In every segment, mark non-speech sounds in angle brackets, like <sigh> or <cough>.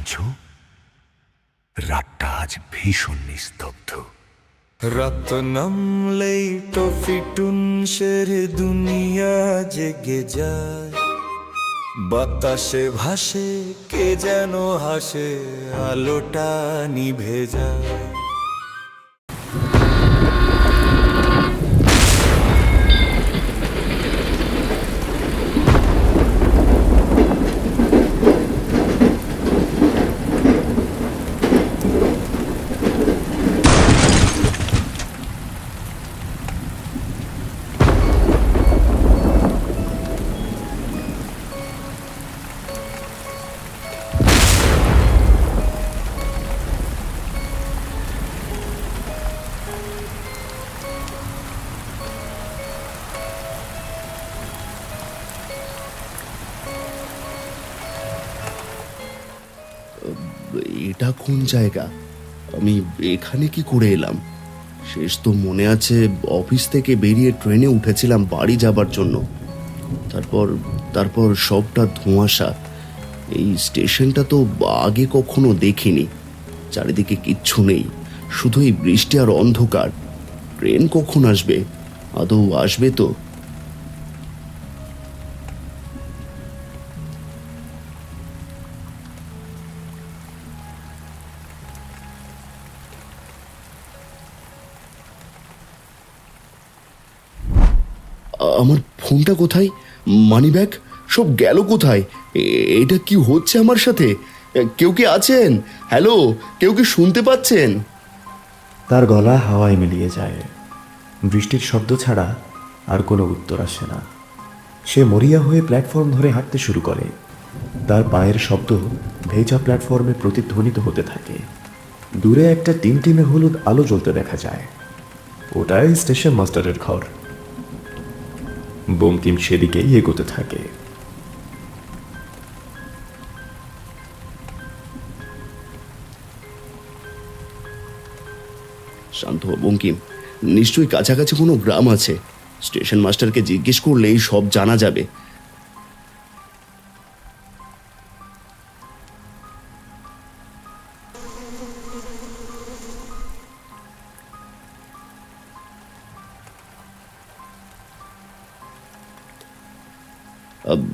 শুনছো রাতটা আজ ভীষণ নিস্তব্ধ। রাত নামলেই টফি টুনসের দুনিয়া জেগে যায়। বাতাসে ভাসে কে যেন হাসে, আলোটা নিভে যায়। এটা কোন জায়গা? আমি এখানে কি করে এলাম? শেষ তো মনে আছে, অফিস থেকে বেরিয়ে ট্রেনে উঠেছিলাম বাড়ি যাবার জন্য। তারপর তারপর সবটা ধোঁয়াশা। এই স্টেশনটা তো আগে কখনো দেখিনি। চারিদিকে কিচ্ছু নেই, শুধু এই বৃষ্টি আর অন্ধকার। ট্রেন কখন আসবে? আদৌ আসবে তো? আমার ফোনটা কোথায়? মানি ব্যাগ সব গেল কোথায়? এটা কি হচ্ছে আমার সাথে? কেউ কি আছেন? হ্যালো, কেউ কি শুনতে পাচ্ছেন? তার গলা হাওয়ায় মিলিয়ে যায়। বৃষ্টির শব্দ ছাড়া আর কোনো উত্তর আসে না। সে মরিয়া হয়ে প্ল্যাটফর্ম ধরে হাঁটতে শুরু করে। তার পায়ের শব্দ ভেজা প্ল্যাটফর্মে প্রতিধ্বনিত হতে থাকে। দূরে একটা টিমটিমে হলুদ আলো জ্বলতে দেখা যায়। ওটাই স্টেশন মাস্টারের ঘর। বঙ্কিম সেদিকে এগোতে থাকে। শান্ত বঙ্কিম নিশ্চয়ই কাছাকাছি কোনো গ্রাম আছে। স্টেশন মাস্টারকে জিজ্ঞেস করলেই সব জানা যাবে।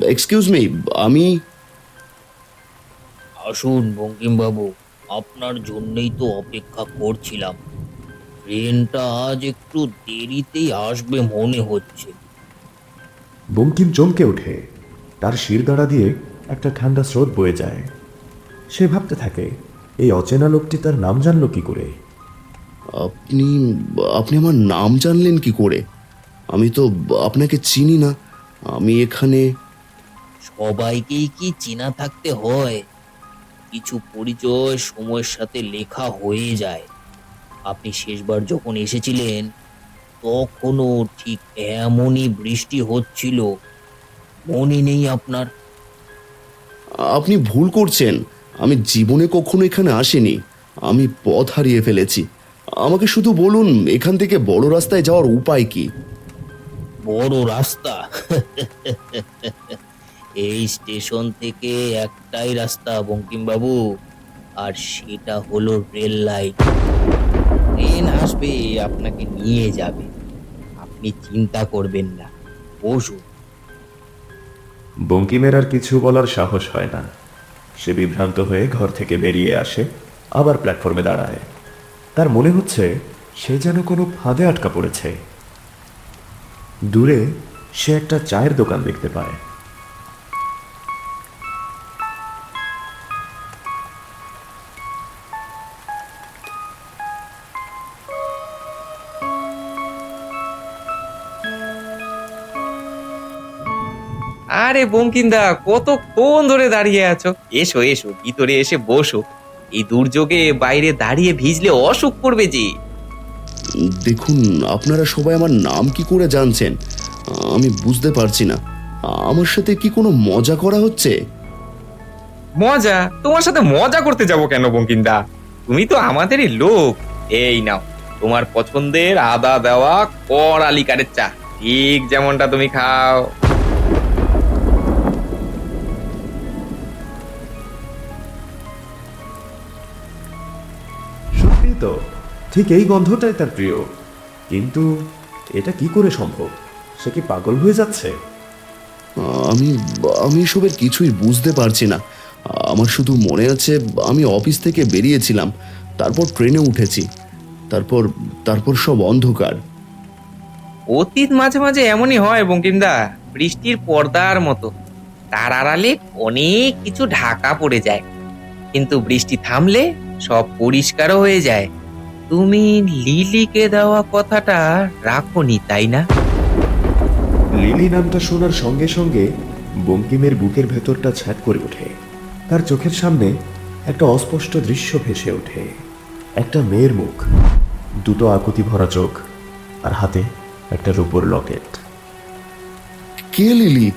এক্সকিউজ মি আমি আসুন বঙ্কিমবাবু আপনার জন্যই তো অপেক্ষা করছিলাম। ট্রেনটা আজ একটু দেরিতেই আসবে মনে হচ্ছে। বঙ্কিম চমকে ওঠে। তার শিরদাঁড়া দিয়ে একটা ঠান্ডা স্রোত বয়ে যায়। সে ভাবতে থাকে এই অচেনা লোকটি তার নাম জানলো কি করে? আপনি আপনি আমার নাম জানলেন কি করে? আমি তো আপনাকে চিনি না। আমি এখানে সবাইকেই কি চেনা থাকতে হয়? কিছু পরিচয় সময়ের সাথে লেখা হয়ে যায়। আপনি শেষবার যখন এসেছিলেন তখনও ঠিক এমনই বৃষ্টি হচ্ছিল। মনে নেই আপনার। আপনি ভুল করছেন। আমি জীবনে কখনো এখানে আসিনি। আমি পথ হারিয়ে ফেলেছি। আমাকে শুধু বলুন এখান থেকে বড় রাস্তায় যাওয়ার উপায় কি? বড় রাস্তা? <laughs> এই স্টেশন থেকে একটাই রাস্তা, বঙ্কিমবাবু। আর সেটা হলো রেল লাইন। ট্রেন আসবে, আপনাকে নিয়ে যাবে। আপনি চিন্তা করবেন না। বসুন। বঙ্কিমের আর কিছু বলার সাহস হয় না। সে বিভ্রান্ত হয়ে ঘর থেকে বেরিয়ে আসে, আবার প্ল্যাটফর্মে দাঁড়ায়। তার মনে হচ্ছে সে যেন কোনো ফাঁদে আটকা পড়েছে। দূরে সে একটা চায়ের দোকান দেখতে পায়। আরে বঙ্কিন্দা কতক্ষণ ধরে দাঁড়িয়ে আছো? এসো এসো ভিতরে এসে বসো। এই দুর্যোগে বাইরে দাঁড়িয়ে ভিজলে অসুখ করবে যে। দেখুন আপনারা সবাই আমার নাম কি করে জানছেন? আমি বুঝতে পারছি না। আমার সাথে কি কোনো মজা করা হচ্ছে? মজা? তোমার সাথে মজা করতে যাব কেন বঙ্কিন্দা তুমি তো আমাদেরই লোক। এই নাও তোমার পছন্দের আদা দেওয়া কড়া লিকারের চা। ঠিক যেমনটা তুমি খাও। তো ঠিক এই গন্ধটাই তার প্রিয়। কিন্তু এটা কি করে সম্ভব? সে কি পাগল হয়ে যাচ্ছে? আমি আমি এসবের কিছুই বুঝতে পারছি না। আমার শুধু মনে আছে আমি অফিস থেকে বেরিয়েছিলাম। তারপর ট্রেনে উঠেছি। তারপর তারপর সব অন্ধকার। অতীত মাঝে মাঝে এমনই হয় বঙ্কিমদা। বৃষ্টির পর্দার মতো। তার আড়ালে অনেক কিছু ঢাকা পড়ে যায়। কিন্তু বৃষ্টি থামলে সব পরিষ্কারও হয়ে যায়। তুমি লিলিকে দেওয়া কথাটা রাখোনি তাই না? লিলি নামটা শোনার সঙ্গে সঙ্গে বঙ্কিমের বুকের ভেতরটা ছ্যাদ করে ওঠে। তার চোখের সামনে একটা অস্পষ্ট দৃশ্য ভেসে ওঠে। একটা মেয়ের মুখ দুটো আকুতি ভরা চোখ আর হাতে একটা রূপোর লকেট। কে লিলি?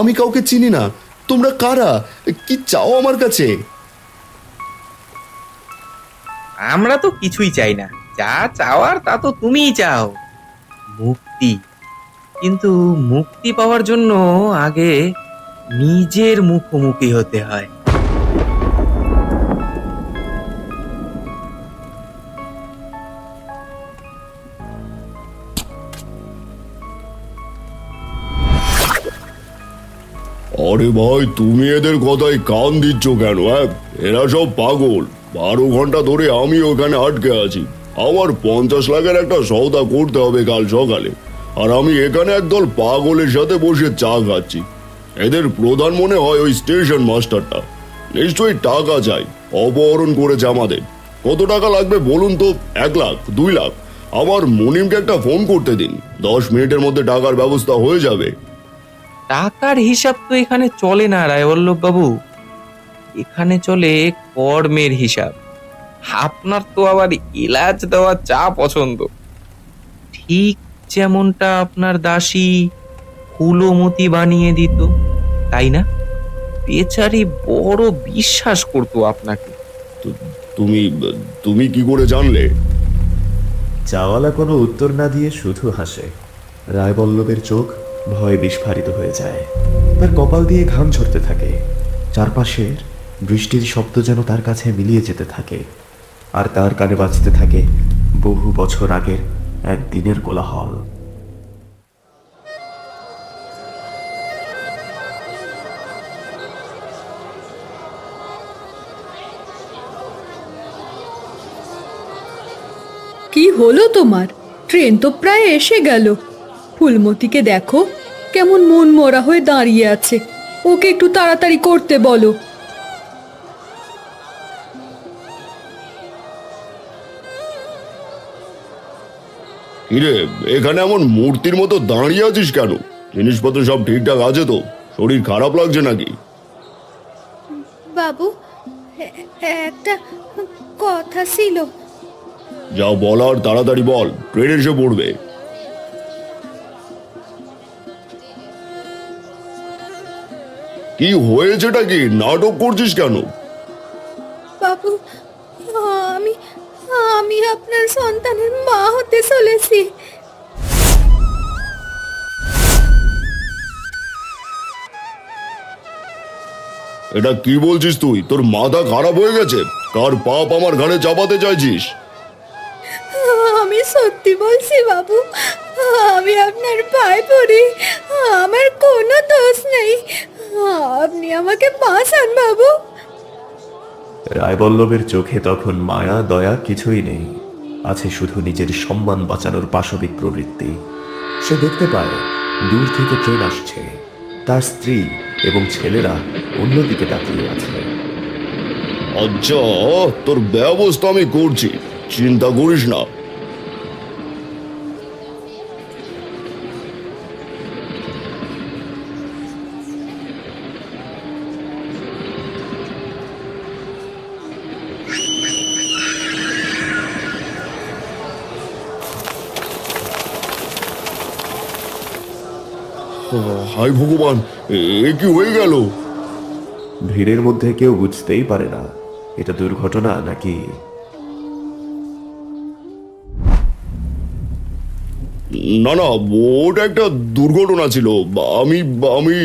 আমি কাউকে চিনি না। তোমরা কারা? কি চাও আমার কাছে? আমরা তো কিছুই চাই না। যা চাওয়ার তা তো তুমিই চাও। মুক্তি। কিন্তু মুক্তি পাওয়ার জন্য আগে নিজের মুখোমুখি হতে হয়। আরে ভাই, তুমি এদের কথায় কান দিচ্ছ কেন হ্যাঁ? এরা সব পাগল। বারো ঘণ্টা ধরে আমি ওখানে আটকে আছি। আমার পঞ্চাশ লাখের একটা সৌদা করতে হবে কাল সকালে। আর আমি এখানে একদল পাগলের সাথে বসে চা খাচ্ছি। এদের প্রধান মনে হয় ওই স্টেশন মাস্টারটা। নিশ্চয়ই টাকা চাই, অপহরণ করেছে আমাদের। কত টাকা লাগবে বলুন তো? এক লাখ, দুই লাখ। আমার মনিমকে একটা ফোন করতে দিন। দশ মিনিটের মধ্যে টাকার ব্যবস্থা হয়ে যাবে। টাকার হিসাব তো এখানে চলে না রায়বল্লভ বাবু এখানে চলে কর্মের হিসাব। আপনার তো আবার ইলাজ দেওয়া চা পছন্দ। ঠিক যেমনটা আপনার দাসী ফুলমতি বানিয়ে দিত তাই না? বেচারি বড় বিশ্বাস করতো আপনাকে। তুমি তুমি কি করে জানলে? চাওয়ালা কোনো উত্তর না দিয়ে শুধু হাসে। রায়বল্লভের চোখ ভয়ে বিস্ফারিত হয়ে যায়। তার কপাল দিয়ে ঘাম ঝরতে থাকে। চারপাশের বৃষ্টির শব্দ যেন তার কাছে মিলিয়ে যেতে থাকে, আর তার কানে বাজতে থাকে বহু বছর আগের এক দিনের কোলাহল। কি হলো তোমার? ট্রেন তো প্রায় এসে গেল। ফুলমতিকে দেখো, কেমন মন মরা হয়ে দাঁড়িয়ে আছে। ওকে একটু তাড়াতাড়ি করতে বলো। কিরে এখানে এমন মূর্তির মতো দাঁড়িয়ে আছিস কেন? জিনিসপত্র সব ঠিকঠাক আছে তো? শরীর খারাপ লাগছে নাকি? বাবু একটা কথা ছিল। যা বলার তাড়াতাড়ি বল ট্রেন এসে পড়বে। কি হয়েছেটা কি? নাটক করছিস কেন? বাবু আমি আমি আপনার সন্তানের মা হতে চলেছি। এটা কি বলছিস তুই? তোর মাথা খারাপ হয়ে গেছে। কার পাপ আমার ঘাড়ে চাপাতে চাইছিস? আমি সত্যি বলছি বাবু আমি আপনার পায়ে পড়ি। আমার কোনো দোষ নেই। আপনি আমাকে বাঁচান বাবু। রায়বল্লভের চোখে তখন মায়া, দয়া কিছুই নেই। আছে শুধু নিজের সম্মান বাঁচানোর পাশবিক প্রবৃত্তি। সে দেখতে পায়, দূর থেকে ট্রেন আসছে। তার স্ত্রী এবং ছেলেরা অন্যদিকে তাকিয়ে আছে। আচ্ছা তোর ব্যবস্থা আমি করছি। চিন্তা করিস না। হাই ভগবান এ কি হয়ে গেল? ভিড়ের মধ্যে কেউ বুঝতেই পারে না এটা দুর্ঘটনা নাকি? না না ওটা একটা দুর্ঘটনা ছিল। আমি আমি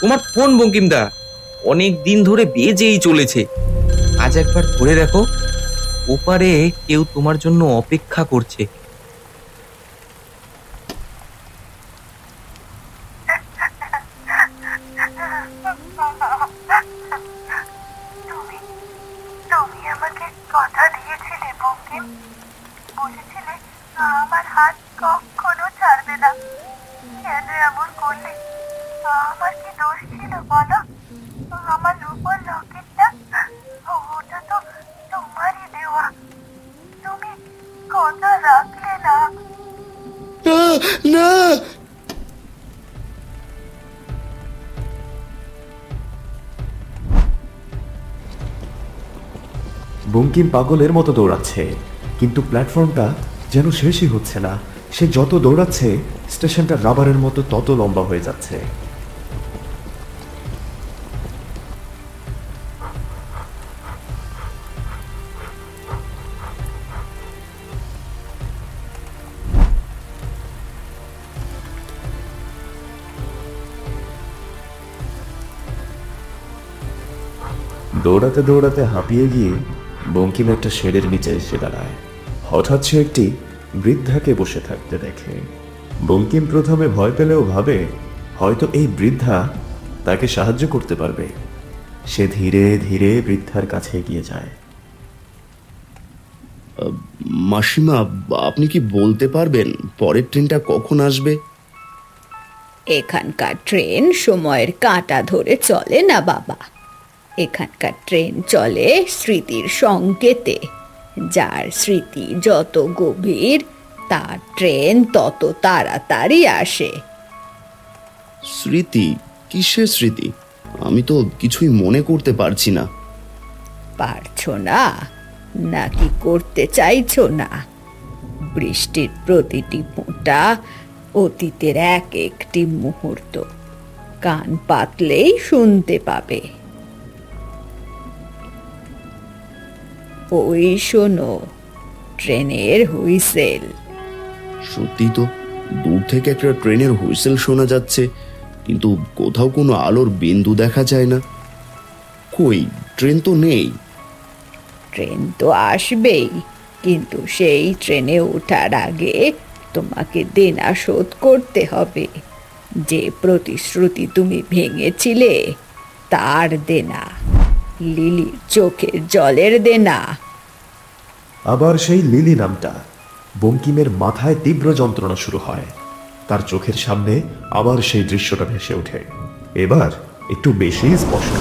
তোমার ফোন, বঙ্কিমদা। অনেক দিন ধরে বেজেই চলেছে। আজ একবার ধরে দেখো, ওপারে কেউ তোমার জন্য অপেক্ষা করছে। বঙ্কিম পাগলের মতো দৌড়াচ্ছে। কিন্তু প্ল্যাটফর্মটা যেন শেষই হচ্ছে না। সে যত দৌড়াচ্ছে, স্টেশনটা রাবারের মতো তত লম্বা হয়ে যাচ্ছে। দৌড়াতে দৌড়াতে হাঁপিয়ে গিয়ে বঙ্কিম একটা শেডের নিচে এসে দাঁড়ায়। হঠাৎ সে একটি বৃদ্ধাকে বসে থাকতে দেখে। বঙ্কিম প্রথমে ভয় পেলেও ভাবে হয়তো এই বৃদ্ধা তাকে সাহায্য করতে পারবে। সে ধীরে ধীরে বৃদ্ধার কাছে এগিয়ে যায়। মাসিমা আপনি কি বলতে পারবেন পরের ট্রেনটা কখন আসবে? এখানকার ট্রেন সময়ের কাঁটা ধরে চলে না বাবা। এখানকার ট্রেন চলে স্মৃতির সংকেতে যার স্মৃতি যত গভীর তার ট্রেন তত তাড়াতাড়ি আসে। স্মৃতি? কিসের স্মৃতি? আমি তো কিছুই মনে করতে পারছি না। পারছ না? নাকি করতে চাইছো না? বৃষ্টির প্রতিটি ফোঁটা অতীতের এক একটি মুহূর্ত। কান পাতলেই শুনতে পাবে। ওই শোনো ট্রেনের হুইসেল। সত্যি তো দূর থেকে একটা ট্রেনের হুইসেল শোনা যাচ্ছে কিন্তু কোথাও কোনো আলোর বিন্দু দেখা যায় না। কই ট্রেন তো নেই। ট্রেন তো আসবেই কিন্তু সেই ট্রেনে ওঠার আগে তোমাকে দেনা শোধ করতে হবে। যে প্রতিশ্রুতি তুমি ভেঙেছিলে তার দেনা। লিলির চোখের জলের দেনা। আবার সেই লিলি নামটা বঙ্কিমের মাথায় তীব্র যন্ত্রণা শুরু হয়। তার চোখের সামনে আবার সেই দৃশ্যটা ভেসে ওঠে। এবার একটু বেশি স্পষ্ট।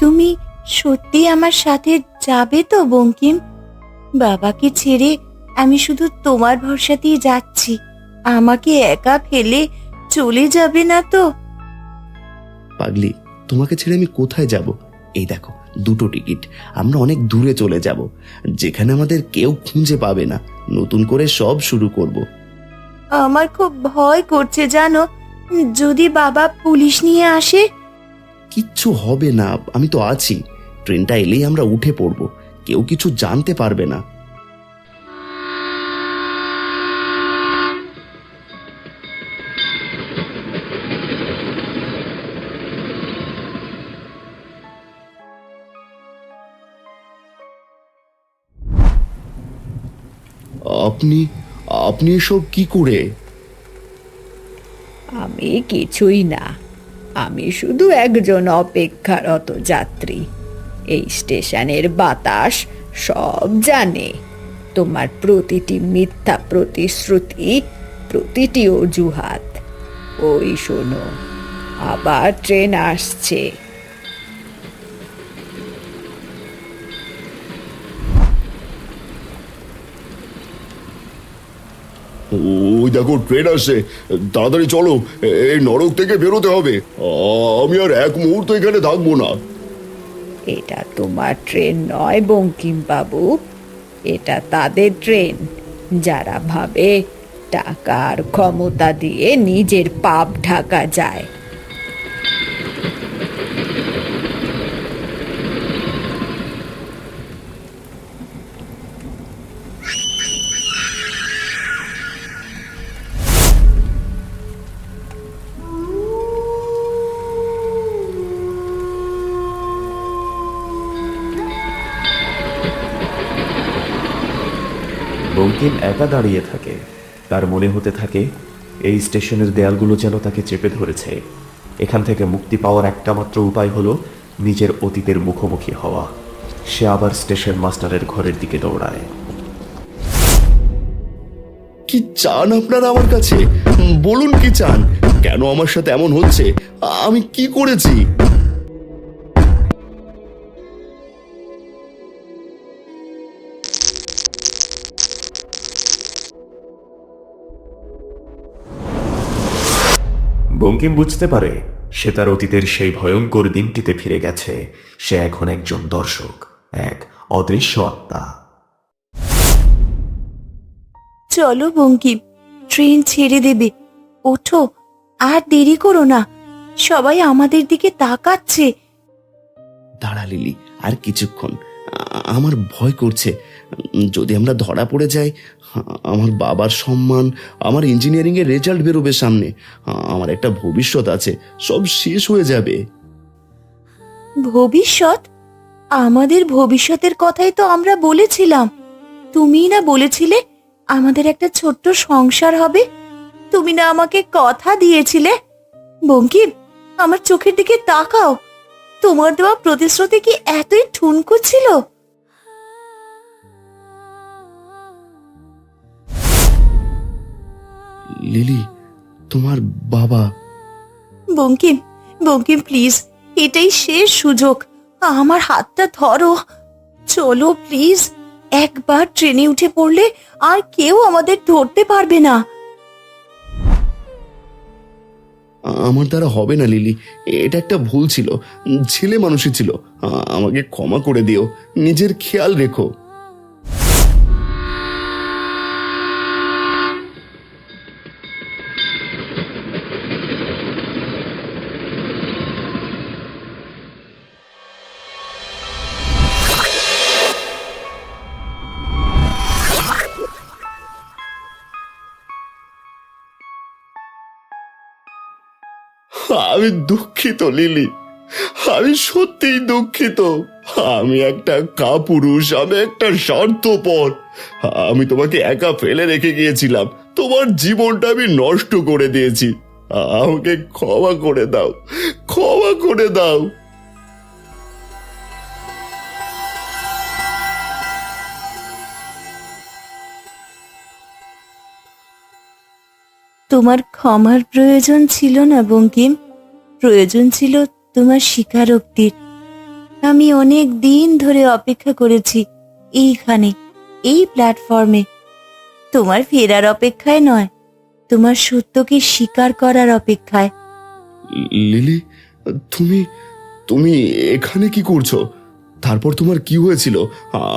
তুমি সত্যি আমার সাথে যাবে তো বঙ্কিম? বাবাকে ছেড়ে আমি শুধু তোমার ভরসাতেই যাচ্ছি। আমাকে একা ফেলে চলে যাবে না তো? পাগলি তোমাকে ছেড়ে আমি কোথায় যাব? এই দেখো দুটো টিকিট। আমরা অনেক দূরে চলে যাব যেখানে আমাদের কেউ খুঁজে পাবে না। নতুন করে সব শুরু করব। আমার খুব ভয় করছে জানো? যদি বাবা পুলিশ নিয়ে আসে? কিচ্ছু হবে না আমি তো আছি। ট্রেনটা এলেই আমরা উঠে পড়ব। কেউ কিছু জানতে পারবে না। আপনি আপনি এসব কি করে? আমি কিছুই না। আমি শুধু একজন অপেক্ষারত যাত্রী। এই স্টেশনের বাতাস সব জানে। তোমার প্রতিটি মিথ্যা প্রতিশ্রুতি, প্রতিটি অজুহাত। ওই শোনো, আবার ট্রেন আসছে। দেখো ট্রেন আসছে তাড়াতাড়ি চলো, এই নরক থেকে বেরোতে হবে। আমি আর এক মুহূর্ত এখানে থাকব না। এটা তোমার ট্রেন নয় বঙ্কিম বাবু এটা তাদের ট্রেন যারা ভাবে টাকার ক্ষমতা দিয়ে নিজের পাপ ঢাকা যায়। বঙ্কিম একা দাঁড়িয়ে থাকে। তার মনে হতে থাকে, এই স্টেশনের দেয়ালগুলো যেন তাকে চেপে ধরেছে। এখান থেকে মুক্তি পাওয়ার একটা মাত্র উপায় হলো নিজের অতীতের মুখোমুখি হওয়া। সে আবার স্টেশন মাস্টারের ঘরের দিকে দৌড়ায়। কি চান আপনারা আমার কাছে? বলুন কি চান? কেন আমার সাথে এমন হচ্ছে? আমি কি করেছি? বঙ্কিম বুঝতে পারে সে তার অতীতের সেই ভয়ঙ্কর দিনটিতে ফিরে গেছে। সে এখন একজন দর্শক এক অদৃশ্য আত্মা। চলো বঙ্কিম ট্রেন ছেড়ে দেবে। ওঠো আর দেরি করো না। সবাই আমাদের দিকে তাকাচ্ছে। দাঁড়া লিলি আর কিছুক্ষণ। আ- আমার ভয় করছে। যদি আমরা ধরা পড়ে যাই আমার বাবার সম্মান, আমার ইঞ্জিনিয়ারিং এর রেজাল্ট বেরোবে সামনে আমার একটা ভবিষ্যৎ আছে, সব শেষ হয়ে যাবে। ভবিষ্যৎ? আমাদের ভবিষ্যতের কথাই তো আমরা বলেছিলাম। তুমিই না বলেছিলে আমাদের একটা ছোট্ট সংসার হবে? তুমি না আমাকে কথা দিয়েছিলে? বঙ্কিম আমার চোখের দিকে তাকাও। তোমার দেওয়া প্রতিশ্রুতি কি এতই ঠুনকো ছিল? লিলি তোমার বাবা। বঙ্কিম বঙ্কিম প্লিজ এটাই শেষ সুযোগ। আমার হাতটা ধরো। চলো প্লিজ একবার ট্রেনে উঠে পড়লে আর কেউ আমাদের ধরতে পারবে না। আমার দ্বারা হবে না লিলি। এটা একটা ভুল ছিল। ছেলে মানুষই ছিল। আমাকে ক্ষমা করে দিও। নিজের খেয়াল রেখো। আমি দুঃখিত, লিলি। আমি সত্যিই দুঃখিত। আমি একটা কাপুরুষ, আমি একটা স্বার্থপর। আমি তোমাকে একা ফেলে রেখে গিয়েছিলাম। তোমার জীবনটা আমি নষ্ট করে দিয়েছি। আমাকে ক্ষমা করে দাও, ক্ষমা করে দাও। তোমার ক্ষমার প্রয়োজন ছিল না, বঙ্কিম। প্রয়োজন ছিল তোমার স্বীকারোক্তির। আমি অনেক দিন ধরে অপেক্ষা করেছি এইখানে এই প্ল্যাটফর্মে তোমার ফেরার অপেক্ষায় নয় তোমার সত্যকে স্বীকার করার অপেক্ষায়। লিলি তুমি তুমি এখানে কি করছ? তারপর তোমার কি হয়েছিল?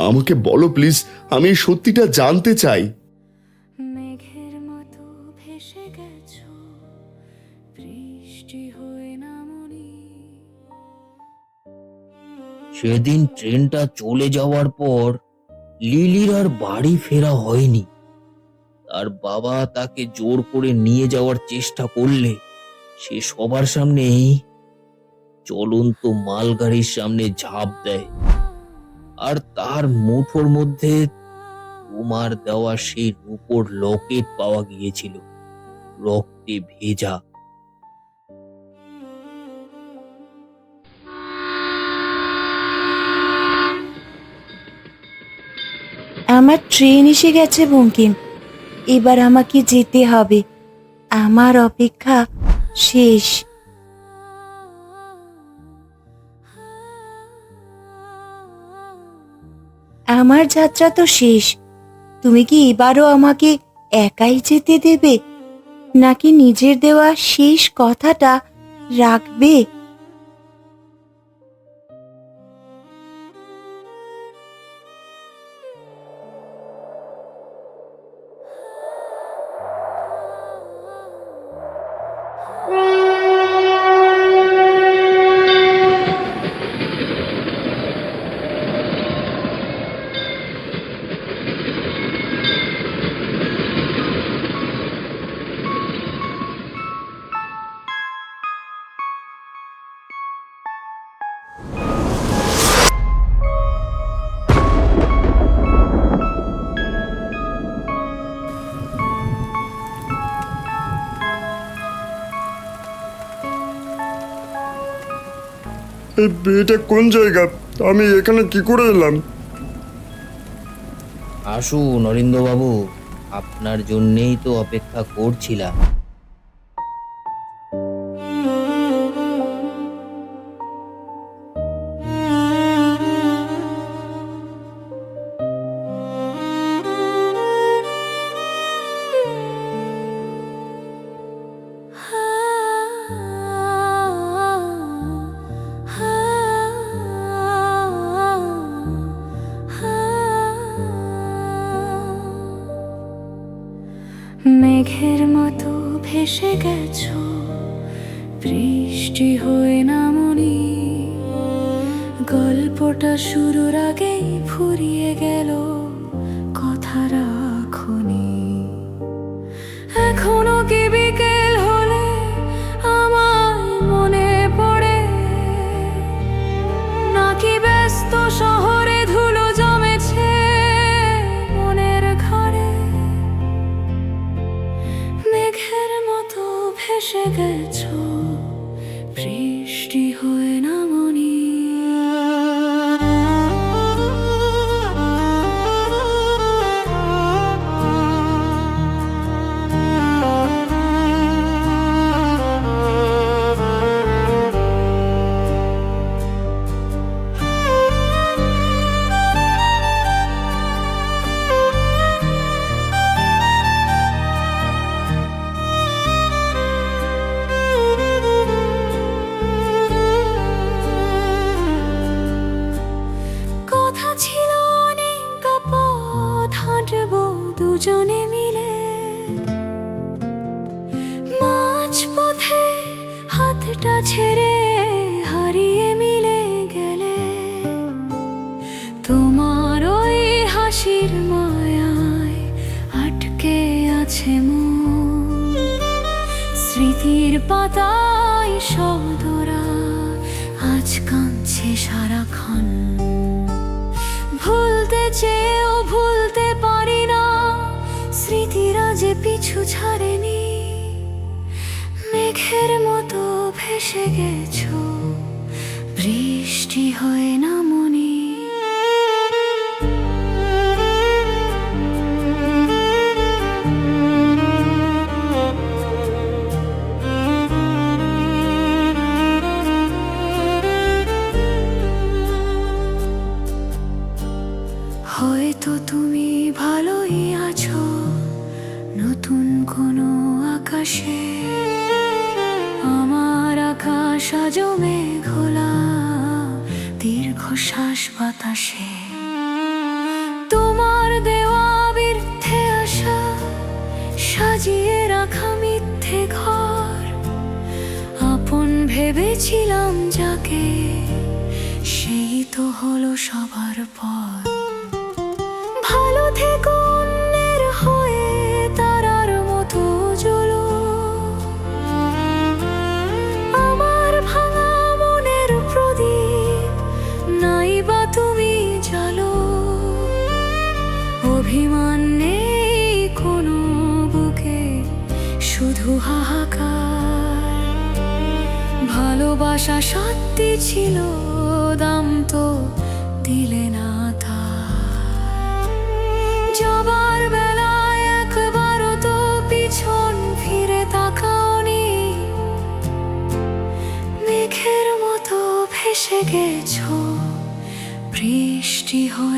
আমাকে বলো প্লিজ আমি সত্যিটা জানতে চাই। মেঘের মতো ভেসে গেছো। সেদিন ট্রেনটা চলে যাওয়ার পর লিলির আর বাড়ি ফেরা হয়নি। তার বাবা তাকে জোর করে নিয়ে যাওয়ার চেষ্টা করলে সে সবার সামনেই চলন্ত মালগাড়ির সামনে ঝাঁপ দেয়। আর তার মুঠোর মধ্যে তোমার দেওয়া সেই রূপোর লকেট পাওয়া গিয়েছিল। রক্তে ভেজা। আমার ট্রেন এসে গেছে বঙ্কিম এবার আমাকে যেতে হবে। আমার অপেক্ষা শেষ। আমার যাত্রা তো শেষ। তুমি কি এবারও আমাকে একাই যেতে দেবে? নাকি নিজের দেওয়া শেষ কথাটা রাখবে? এটা কোন জায়গা? আমি এখানে কি করে এলাম? আসুন অরিন্দবাবু, আপনার জন্যেই তো অপেক্ষা করছিলাম। ভেসে গেছো। বৃষ্টি হয়ে নামনি গল্পটা শুরুর আগেই ফুরিয়ে গেল। হাসির মায়ায় আটকে আছে মন। স্মৃতির পাতায় শব্দরা আজ কাঁদছে সারাক্ষণ। ভুলতে চেয়েও ভুলতে পারি না, স্মৃতিরা যে পিছু ছাড়েনি। মেঘের মতো ভেসে গেছো, বৃষ্টি হয় না। তুমি ভালোই আছো নতুন কোনো আকাশে। আমার আকাশ আজও মেঘলা, দীর্ঘশ্বাস বাতাসে। তোমার দেওয়া বৃদ্ধে আসা, সাজিয়ে রাখা মিথ্যে ঘর। আপন ভেবেছিলাম যাকে, সেই তো হলো সবার পর। ভালোবাসা সত্যি ছিল, দাম তো দিলে না তা যাবার বেলায় একবারও তো পিছন ফিরে তাকাওনি। মেঘের মতো ভেসে গেছো, বৃষ্টি হয়